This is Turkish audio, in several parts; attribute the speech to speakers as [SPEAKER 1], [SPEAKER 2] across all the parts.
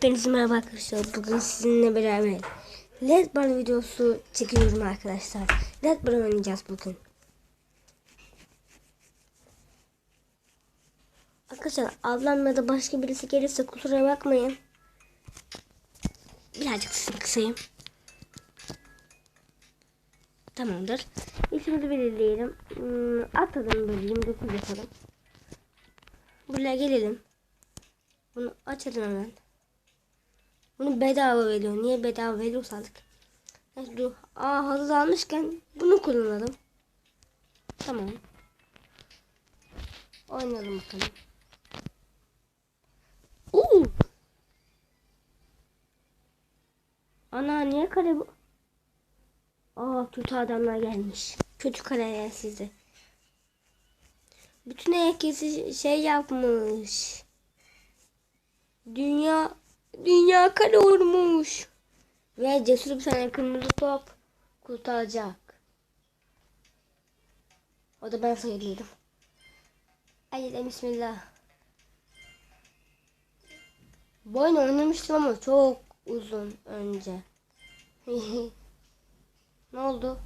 [SPEAKER 1] Hepinize merhaba arkadaşlar. Bugün sizinle beraber Led Bar videosu çekiyorum arkadaşlar. Led Bar oynayacağız bugün. Arkadaşlar ablam ya da başka birisi gelirse kusura bakmayın. Birazcık sesimi kısayım. Tamamdır. İsmini belirleyelim. Hmm, atalım böyle 29 yapalım. Buraya gelelim. Bunu açalım hemen. Bunu bedava veriyor. Niye bedava veriyorsa artık. Neyse dur. Aa hazır almışken bunu kullanalım. Tamam. Oynayalım bakalım. Oo. Ana niye kare bu? Aa kötü adamlar gelmiş. Kötü kareler size. Bütün herkesi şey yapmış. Dünya dünya kare olmuş. Ve cesur bir tane kırmızı top kurtaracak. O da ben sayılırım. Haydi bismillah. Bu oyunu oynamıştım ama çok uzun önce. ne oldu?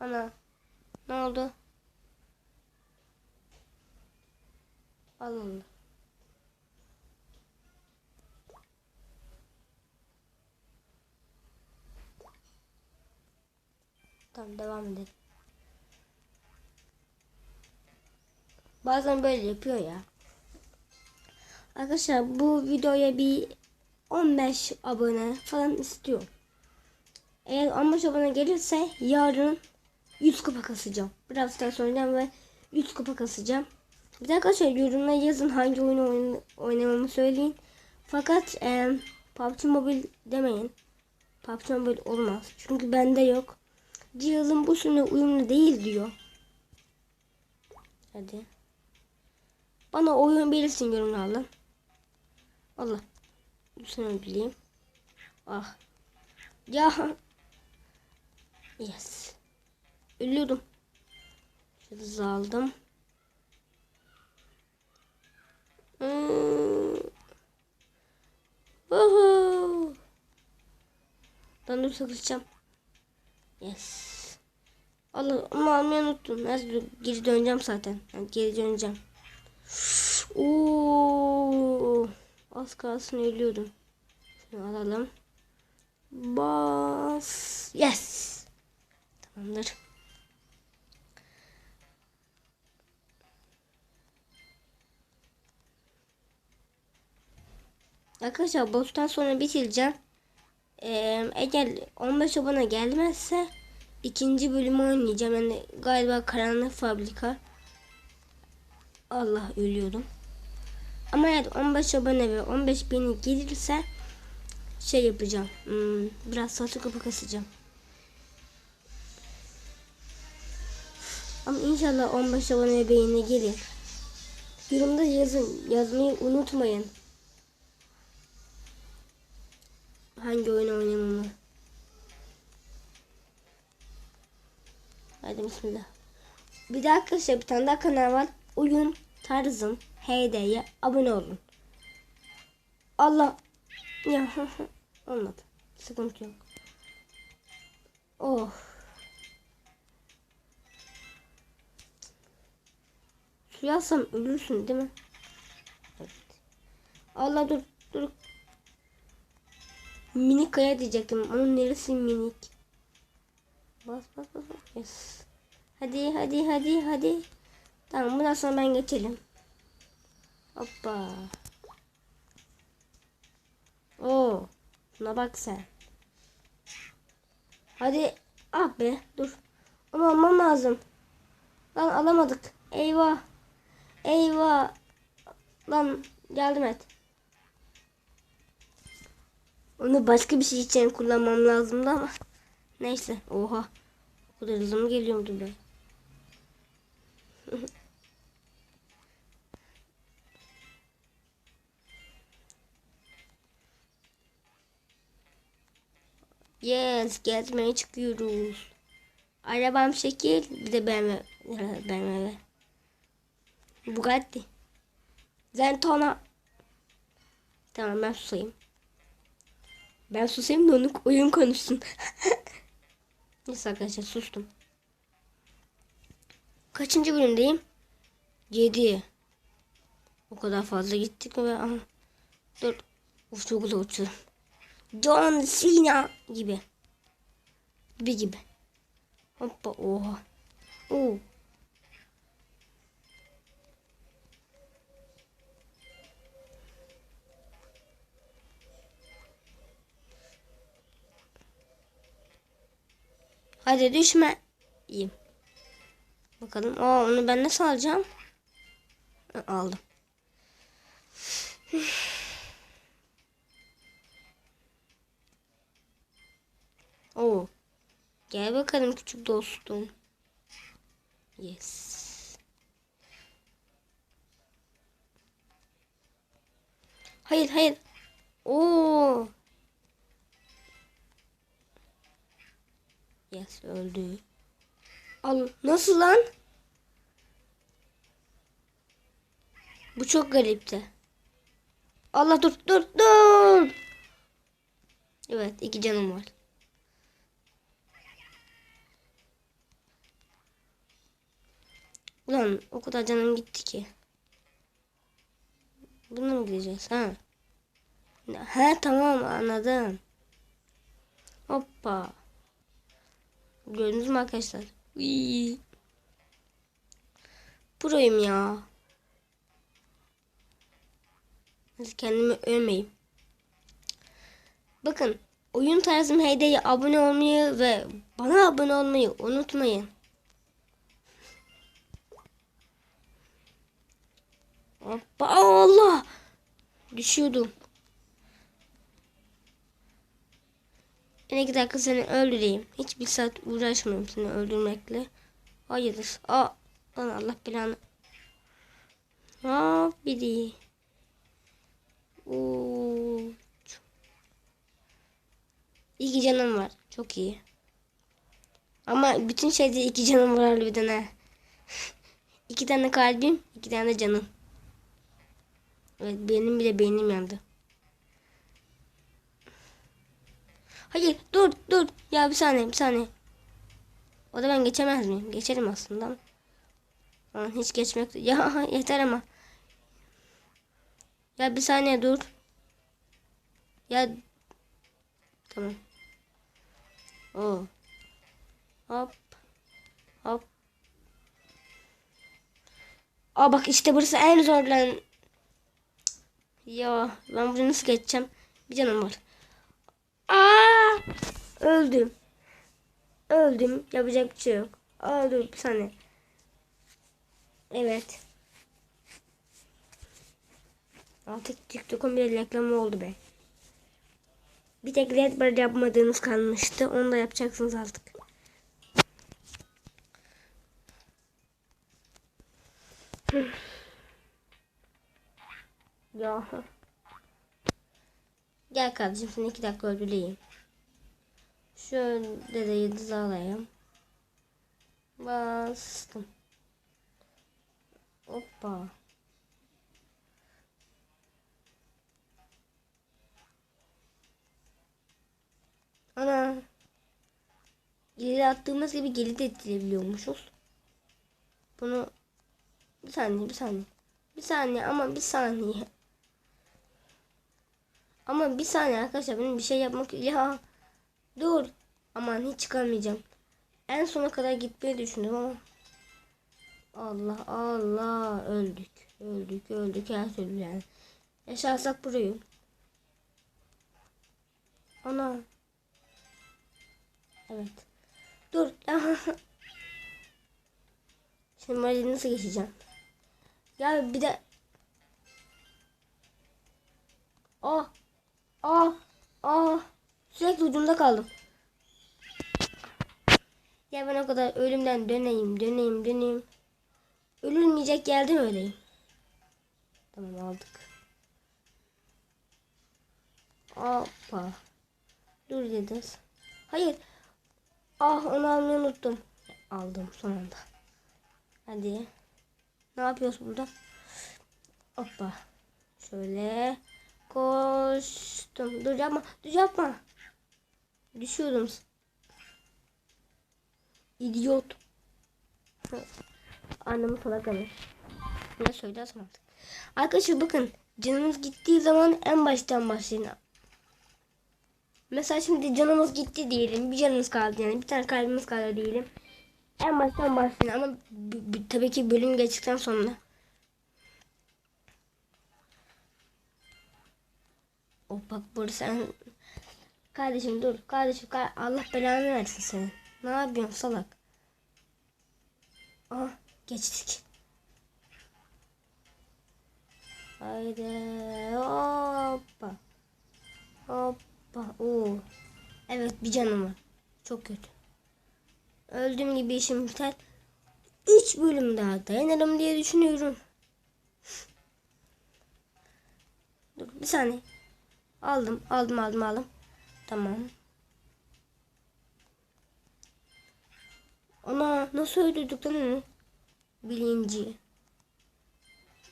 [SPEAKER 1] Ana. Ne oldu? Alın. Tamam devam edelim. Bazen böyle yapıyor ya. Arkadaşlar bu videoya bir 15 abone falan istiyorum. Eğer 15 abone gelirse yarın 100 kupa kasacağım. Biraz daha oynayacağım ve 100 kupa kasacağım. Bir de arkadaşlar yorumlara yazın hangi oyunu oyn oynamamı söyleyin. Fakat e, PUBG Mobile demeyin. PUBG Mobile olmaz. Çünkü bende yok. Cihazın bu sürüne uyumlu değil diyor. Hadi. Bana oyun belirsin yorumlarla. Allah. Lütfen bileyim. Ah. Ya. Yes. Ölüyordum. Şurada aldım. Hmm. Woohoo. Ben dur çalışacağım. Yes. Allah ama almayı unuttum. Neyse dur, geri döneceğim zaten. Yani geri döneceğim. Oo, az kalsın ölüyordum. Şunu alalım. Bas. Yes. Tamamdır. Arkadaşlar boss'tan sonra bitireceğim. Eğer 15 abone gelmezse ikinci bölümü oynayacağım. Yani galiba karanlık fabrika. Allah ölüyordum. Ama eğer 15 abone ve 15 beni gelirse şey yapacağım. Hmm, biraz satı kapı kasacağım. Ama inşallah 15 abone beğeni gelir. Yorumda yazın. Yazmayı unutmayın. Hangi oyun oynamamı. Hadi bismillah. Bir de arkadaşlar bir tane daha kanal var. Oyun tarzım HD'ye abone olun. Allah. Ya olmadı. Sıkıntı yok. Oh. Suya alsam ölürsün değil mi? Evet. Allah dur dur. Minik kaya diyecektim. Onun neresi minik? Bas bas bas. Yes. Hadi hadi hadi hadi. Tamam bundan sonra ben geçelim. Hoppa. Oo. Buna bak sen. Hadi. Ah be dur. Ama almam lazım. Lan alamadık. Eyvah. Eyvah. Lan yardım et. Onu başka bir şey için kullanmam lazımdı ama. Neyse. Oha. O kadar hızlı mı geliyordu be? yes. Gezmeye çıkıyoruz. Arabam şekil. Bir de BMW. BMW. Bugatti. Zentona. Tamam ben susayım. Ben susayım da onu oyun konuşsun. Neyse arkadaşlar sustum. Kaçıncı bölümdeyim? 7. O kadar fazla gittik mi? Aha. Dur. Uf çok güzel uçtu. John Cena gibi. Gibi gibi. Hoppa oha. Oo. Hadi düşme. İyiyim. Bakalım. Aa onu ben nasıl alacağım? Aldım. Oo. Gel bakalım küçük dostum. Yes. Hayır hayır. Oo. Yes öldü. Al nasıl lan? Bu çok garipti. Allah dur dur dur. Evet iki canım var. Ulan o kadar canım gitti ki. Buna mı gideceğiz ha? He tamam anladım. Hoppa. Gördünüz mü arkadaşlar? Uy. Proyum ya. Kendimi övmeyeyim. Bakın oyun tarzım Heyde'ye abone olmayı ve bana abone olmayı unutmayın. Hoppa Allah. Düşüyordum. En iki dakika seni öldüreyim. Hiç bir saat uğraşmıyorum seni öldürmekle. Hayırdır. Aa, lan Allah belanı. Hop biri. Uç. İki canım var. Çok iyi. Ama bütün şeyde iki canım var harbiden ha. iki tane kalbim, iki tane canım. Evet benim bile beynim yandı. Hayır dur dur. Ya bir saniye bir saniye. O da ben geçemez miyim? Geçerim aslında. Aa, hiç geçmek... Ya yeter ama. Ya bir saniye dur. Ya tamam. Oo. Hop. Hop. Aa bak işte burası en zor lan. Ya ben buraya nasıl geçeceğim? Bir canım var. Aa! Öldüm. Öldüm. Yapacak bir şey yok. Aa dur bir saniye. Evet. Artık TikTok'un bir reklamı oldu be. Bir tek Red Bar yapmadığınız kalmıştı. Onu da yapacaksınız artık. ya. Gel kardeşim seni iki dakika öldüreyim. Şöyle de yıldız alayım. Bastım. Hoppa. Ana. İleri attığımız gibi geri de ettirebiliyormuşuz. Bunu bir saniye bir saniye. Bir saniye ama bir saniye. Ama bir saniye arkadaşlar benim bir şey yapmak ya dur aman hiç çıkarmayacağım. En sona kadar gitmeyi düşündüm ama Allah Allah öldük öldük öldük her türlü yani. Yaşarsak burayı. Ana. Evet. Dur. Şimdi burayı nasıl geçeceğim? Ya bir de Oh. Ah. Ah. Sürekli ucunda kaldım. Ya ben o kadar ölümden döneyim, döneyim, döneyim. Ölülmeyecek yerde öyleyim. Tamam aldık. Hoppa. Dur Yıldız. Hayır. Ah onu almayı unuttum. Aldım son anda. Hadi. Ne yapıyoruz burada? Hoppa. Şöyle Koştum. Dur yapma. Dur yapma. Düşüyorum. İdiot. Annemi salak demiş. Ne söyleyeceğim artık. Arkadaşlar bakın. Canımız gittiği zaman en baştan başlayın. Mesela şimdi canımız gitti diyelim. Bir canımız kaldı yani. Bir tane kalbimiz kaldı diyelim. En baştan başlayın ama tabii ki bölüm geçtikten sonra. O bak burası sen Kardeşim dur. Kardeşim kar- Allah belanı versin seni. Ne yapıyorsun salak? Aha geçtik. Haydi hoppa. Hoppa. Oo. Evet bir canım var. Çok kötü. Öldüğüm gibi işim biter. 3 bölüm daha dayanırım diye düşünüyorum. Dur bir saniye. Aldım, aldım, aldım, aldım. Tamam. Ana nasıl öldürdük lan onu? Bilinci.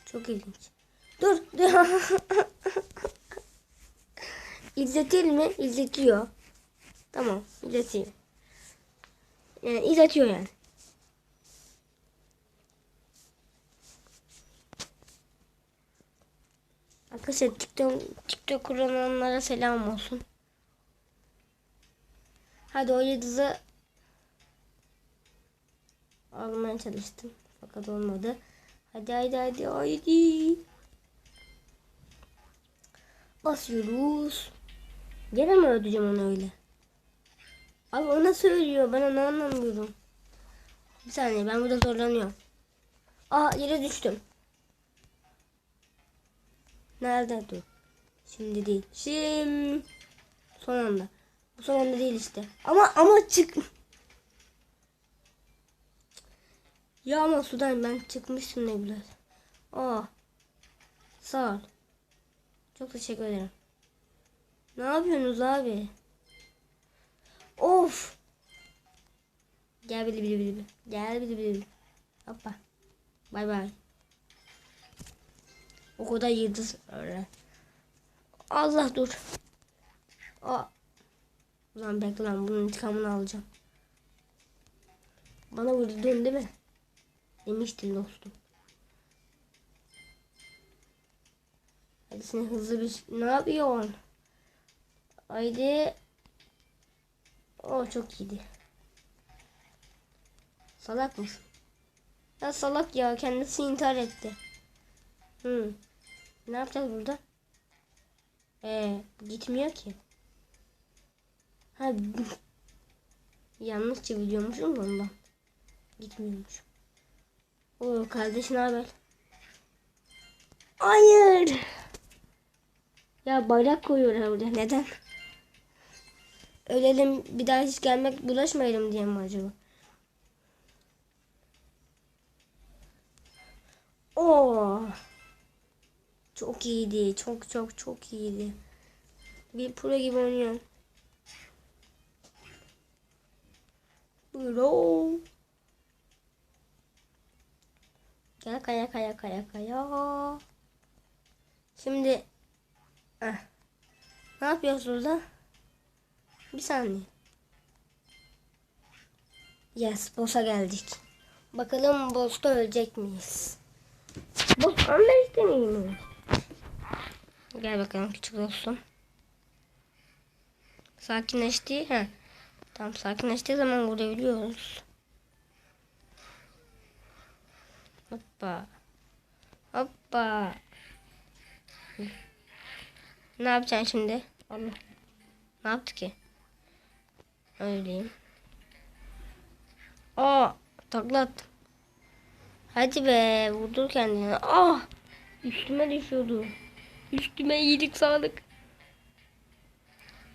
[SPEAKER 1] Çok ilginç. Dur. İzletir mi? İzletiyor. Tamam. İzletiyor. Yani izletiyor yani. Arkadaşlar TikTok, TikTok kullananlara selam olsun. Hadi o yıldızı almaya çalıştım. Fakat olmadı. Hadi hadi hadi hadi. Basıyoruz. Gene mi öldüreceğim onu öyle? Abi o nasıl ölüyor? Ben onu anlamıyorum. Bir saniye ben burada zorlanıyorum. Aa yere düştüm. Nerede dur? Şimdi değil. Şimdi son anda. Bu son anda değil işte. Ama ama çık. Ya ama sudan ben çıkmıştım ne biraz. Aa. Sağ ol. Çok teşekkür ederim. Ne yapıyorsunuz abi? Of. Gel bili bili bili. Gel bili bili. Hoppa. Bay bay. O kadar yıldız öyle. Allah dur. Aa. Ulan bekle lan bunun intikamını alacağım. Bana vurdun değil mi? Demiştim dostum. Hadi sen hızlı bir ne yapıyorsun? Haydi. O çok iyiydi. Salak mısın? Ya salak ya kendisi intihar etti. Hı. Ne yapacağız burada? Ee, gitmiyor ki. Ha yanlış çeviriyormuşum da ondan. Gitmiyormuş. Oo kardeş ne haber? Hayır. Ya bayrak koyuyor oraya. Neden? Ölelim bir daha hiç gelmek bulaşmayalım diye mi acaba? Oo. Çok iyiydi. Çok çok çok iyiydi. Bir pro gibi oynuyor. Buyurun. Gel kaya kaya kaya kaya. Şimdi eh. ne yapıyorsunuz da? Bir saniye. Yes, boss'a geldik. Bakalım boss'ta ölecek miyiz? Boss 15 deneyim mi? Gel bakalım küçük dostum. Sakinleşti. He. Tam sakinleştiği zaman vurabiliyoruz. Hoppa. Hoppa. Ne yapacaksın şimdi? Allah. Ne yaptı ki? Öyleyim. Aa, takla. Hadi be, vurdur kendini. Ah! Üstüme düşüyordu. Üstüme iyilik sağlık.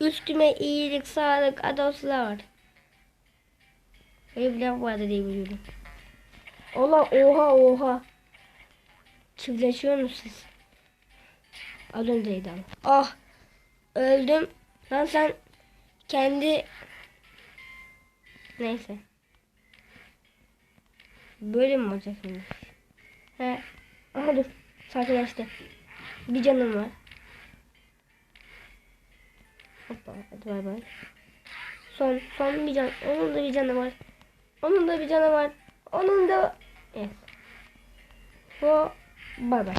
[SPEAKER 1] Üstüme iyilik sağlık adoslar. Laf vardı diye biliyorum. Ola oha oha. Çiftleşiyor siz? Az önceydi. Ah! Öldüm. Lan sen kendi neyse. Böyle mi olacak şimdi? He. Aha dur. Sakinleşti. Bir canım var. Hoppa hadi bay bay. Son son bir can. Onun da bir canı var. Onun da bir canı var. Onun da evet. Bu bay bay.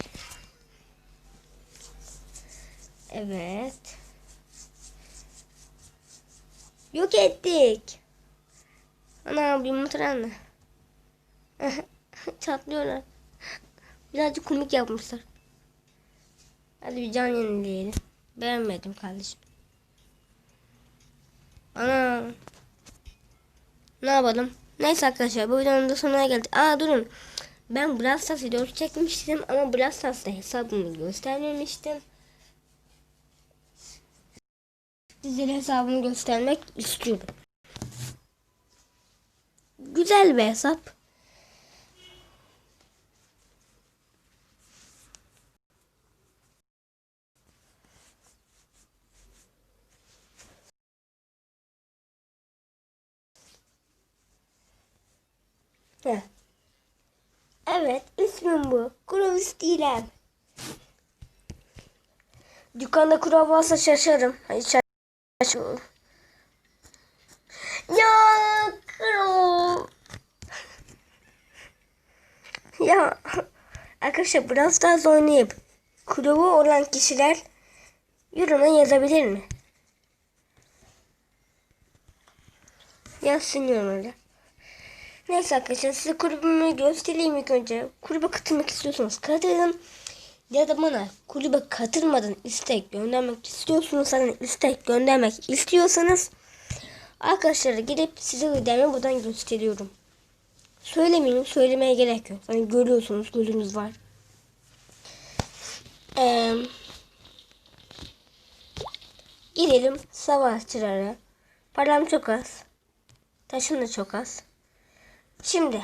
[SPEAKER 1] Evet. Yok ettik. Ana bir anne. Çatlıyorlar. Birazcık komik yapmışlar. Hadi bir can yenileyelim. Beğenmedim kardeşim. Ana. Ne yapalım? Neyse arkadaşlar bu videonun da sonuna geldik. Aa durun. Ben Brawl Stars videosu çekmiştim ama Brawl Stars'ta hesabımı göstermemiştim. Sizlere hesabımı göstermek istiyorum. Güzel bir hesap. Heh. Evet ismim bu. Krovis değilim. Dükkanda kurabiye varsa şaşarım. Hayır şaşırım. Ya kro. Ya arkadaşlar Brawl Stars oynayıp kurabiye olan kişiler yoruma yazabilir mi? Yazsın yorumlara. Neyse arkadaşlar size kulübümü göstereyim ilk önce. Kulübe katılmak istiyorsanız katılın. Ya da bana kulübe katılmadan istek göndermek istiyorsunuz. Hani istek göndermek istiyorsanız arkadaşlara gidip size ödemi buradan gösteriyorum. Söylemeyeyim söylemeye gerek yok. Hani görüyorsunuz gözünüz var. Ee, gidelim savaşçılara. Param çok az. Taşım da çok az. Şimdi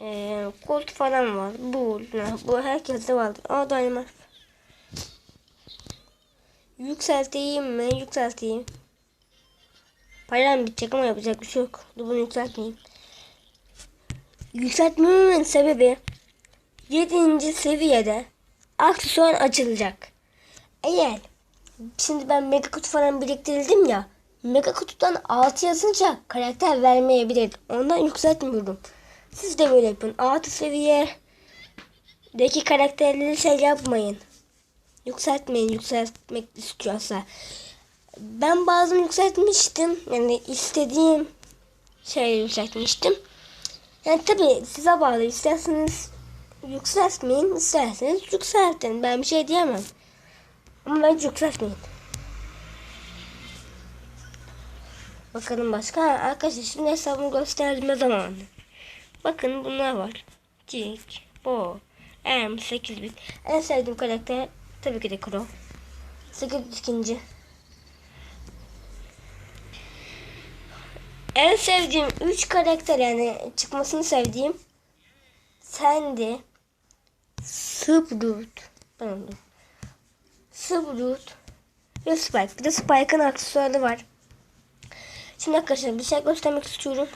[SPEAKER 1] eee kolt falan var. Bu bu herkeste var. Aa daima. Yükselteyim mi? Yükselteyim. Param bitecek ama yapacak bir şey yok. Dur bunu yükseltmeyeyim. Yükseltmemin sebebi 7. seviyede aksesuar açılacak. Eğer şimdi ben mega kutu falan biriktirdim ya Mega kutudan 6 yazınca karakter vermeyebilir. Ondan yükseltmiyorum. Siz de böyle yapın. 6 seviyedeki karakterleri şey yapmayın. Yükseltmeyin. Yükseltmek istiyorsa. Ben bazı yükseltmiştim. Yani istediğim şey yükseltmiştim. Yani tabi size bağlı. İsterseniz yükseltmeyin. isterseniz yükseltin. Ben bir şey diyemem. Ama ben yükseltmeyin. Bakalım başka. Arkadaşlar şimdi hesabımı gösterdiğime zamanı. Bakın bunlar var. Cik, Bo, Em, 8 bit. En sevdiğim karakter tabii ki de Kuro. 8 bit ikinci. En sevdiğim 3 karakter yani çıkmasını sevdiğim Sandy, Sprout, pardon, Sprout ve Spike. Bir de Spike'ın aksesuarı var. Şimdi arkadaşlar bir şey göstermek istiyorum.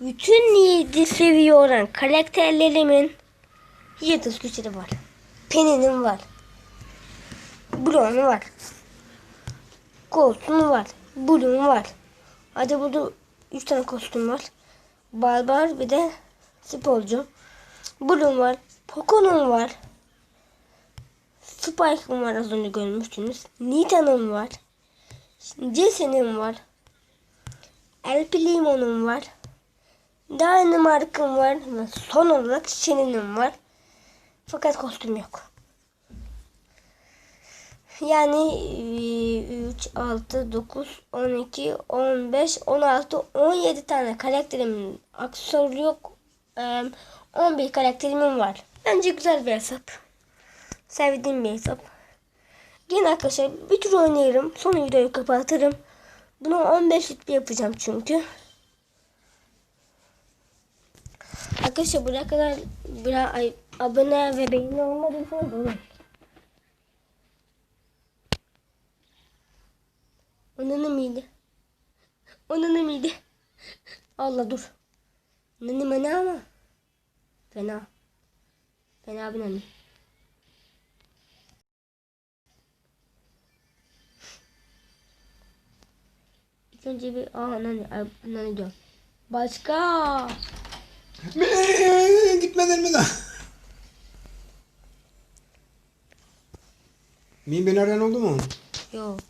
[SPEAKER 1] Bütün 7 seviye olan karakterlerimin yıldız güçleri var. Penny'nin var. Blue'un var. Colt'un var. Blue'un var. Hadi burada 3 tane kostüm var. Barbar bir de Spolcu. Blue'un var. Poco'nun var. Spike'ın var az önce görmüştünüz. Nita'nın var. Jesse'nin var. El Primo'nun var. Dynamite'ın var. Ve son olarak Shen'in var. Fakat kostüm yok. Yani 3, 6, 9, 12, 15, 16, 17 tane karakterimin aksesuarı yok. 11 karakterimin var. Bence güzel bir hesap. Sevdiğim bir hesap. Yine arkadaşlar bir tur oynayırım. Sonra videoyu kapatırım. Bunu 15 litre yapacağım çünkü. Arkadaşlar buraya kadar biraz ay, abone ve beğeni olmadıysanız olun. Onun mıydı? Onun mıydı? Allah dur. Nani mana ama. Fena. Fena bir nani. Önce bir aa nani, ay, nani diyorum. Başka.
[SPEAKER 2] Gitmeden mi daha? Mi beni arayan oldu mu?
[SPEAKER 1] Yok.